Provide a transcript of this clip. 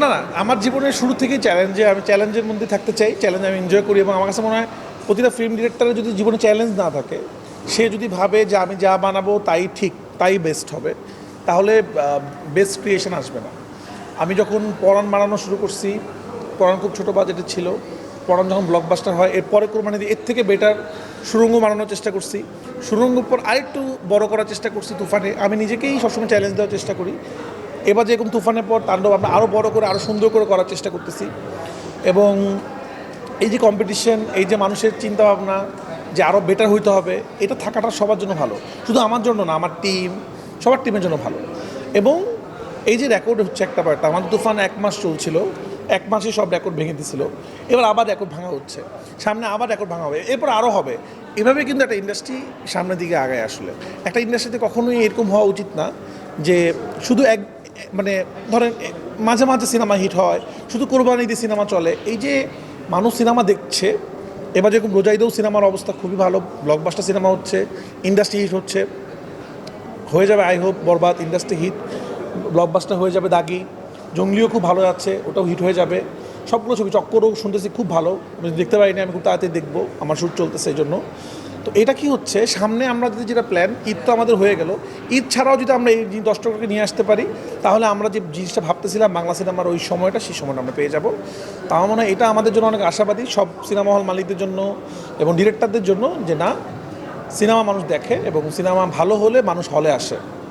না না, আমার জীবনের শুরু থেকেই চ্যালেঞ্জে আমি চ্যালেঞ্জের মধ্যে থাকতে চাই চ্যালেঞ্জ আমি এনজয় করি এবং আমার কাছে মনে হয় প্রতিটা ফিল্ম ডিরেক্টরের যদি জীবনে চ্যালেঞ্জ না থাকে, সে যদি ভাবে যে আমি যা বানাবো তাই ঠিক, তাই বেস্ট হবে, তাহলে বেস্ট ক্রিয়েশন আসবে না। আমি যখন পড়ান বানানো শুরু করছি পড়ান খুব ছোটো বাজেটে ছিল পড়ান যখন ব্লকবাস্টার হয়, এরপরে কোরবানি দিয়ে এর থেকে বেটার সুরঙ্গ বানানোর চেষ্টা করছি সুরঙ্গ পর আরেকটু বড় করার চেষ্টা করছি তুফানে, আমি নিজেকেই সবসময় চ্যালেঞ্জ দেওয়ার চেষ্টা করি এবার যেরকম তুফানের পর তাণ্ডব আমরা আরও বড় করে আরও সুন্দর করে করার চেষ্টা করতেছি। এবং এই যে কম্পিটিশন এই যে মানুষের চিন্তা ভাবনা যে আরও বেটার হইতে হবে, এটা থাকাটা সবার জন্য ভালো। শুধু আমার জন্য না, আমার টিম সবার টিমের জন্য ভালো। এবং এই যে রেকর্ড হচ্ছে একটা ব্যাপারটা আমাদের তুফান এক মাস চলছিল, এক মাসে সব রেকর্ড ভেঙে দিছিল। এবার আবার রেকর্ড ভাঙা হচ্ছে। সামনে আবার রেকর্ড ভাঙা হবে, এরপর আরও হবে। এভাবে কিন্তু একটা ইন্ডাস্ট্রি সামনের দিকে আগায় আসলে। একটা ইন্ডাস্ট্রিতে কখনোই এরকম হওয়া উচিত না যে শুধু এক মানে ধরেন মাঝে মাঝে সিনেমা হিট হয়, শুধু কোরবানি দিয়ে সিনেমা চলে। এই যে মানুষ সিনেমা দেখছে, এবার যেরকম রোজাইদেও সিনেমার অবস্থা খুবই ভালো ব্লকবাস্টার সিনেমা হচ্ছে ইন্ডাস্ট্রি হিট হচ্ছে, হয়ে যাবে I hope Barbaad industry hit blockbuster হয়ে যাবে দাগি, জঙ্গলিও খুব ভালো যাচ্ছে, ওটাও হিট হয়ে যাবে। সবগুলো ছবি, চক্করও শুনতেছি, খুব ভালো। দেখতে পারিনি, আমি খুব তাড়াতাড়ি দেখব, আমার শ্যুট চলতেছে এই জন্য। তো এটা কি হচ্ছে? সামনে আমরা যদি যেটা প্ল্যান ঈদ তো আমাদের হয়ে গেল। ঈদ ছাড়াও যদি আমরা এই টাকাকে নিয়ে আসতে পারি, তাহলে আমরা যে জিনিসটা ভাবতেছিলাম, বাংলা সিনেমার ওই সময়টা, সেই সময়টা আমরা পেয়ে যাব। তা আমার মনে হয় এটা আমাদের জন্য অনেক আশাবাদী। সব সিনেমা হল মালিকদের জন্য এবং ডিরেক্টরদের জন্য যে না, সিনেমা মানুষ দেখে এবং সিনেমা ভালো হলে মানুষ হলে আসে।